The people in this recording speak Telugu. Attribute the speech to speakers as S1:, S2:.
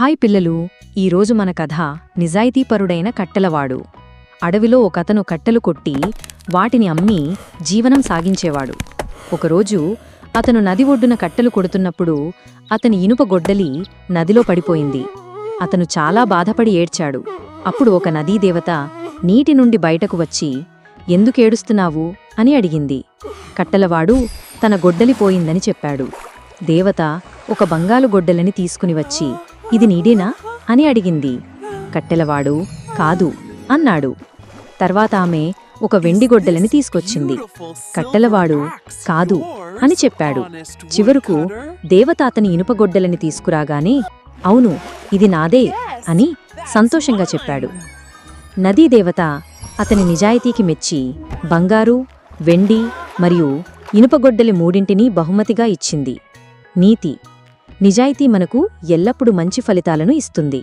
S1: హాయ్ పిల్లలు ఈరోజు మన కథ నిజాయితీపరుడైన కట్టెలవాడు. అడవిలో ఒకతను కట్టెలు కొట్టి వాటిని అమ్మి జీవనం సాగించేవాడు. ఒకరోజు అతను నది ఒడ్డున కట్టెలు కొడుతున్నప్పుడు అతని ఇనుప గొడ్డలి నదిలో పడిపోయింది. అతను చాలా బాధపడి ఏడ్చాడు. అప్పుడు ఒక నదీదేవత నీటి నుండి బయటకు వచ్చి ఎందుకేడుస్తున్నావు అని అడిగింది. కట్టెలవాడు తన గొడ్డలి పోయిందని చెప్పాడు. దేవత ఒక బంగాలు గొడ్డలిని తీసుకుని వచ్చి ఇది నీడేనా? అని అడిగింది. కట్టెలవాడు కాదు అన్నాడు. తర్వాత ఆమె ఒక వెండిగొడ్డలని తీసుకొచ్చింది. కట్టెలవాడు కాదు అని చెప్పాడు. చివరకు దేవత అతని తీసుకురాగానే అవును ఇది నాదే అని సంతోషంగా చెప్పాడు. నదీ దేవత అతని నిజాయితీకి మెచ్చి బంగారు వెండి మరియు ఇనుపగొడ్డలి మూడింటిని బహుమతిగా ఇచ్చింది. నీతి నిజాయితీ మనకు ఎల్లప్పుడూ మంచి ఫలితాలను ఇస్తుంది.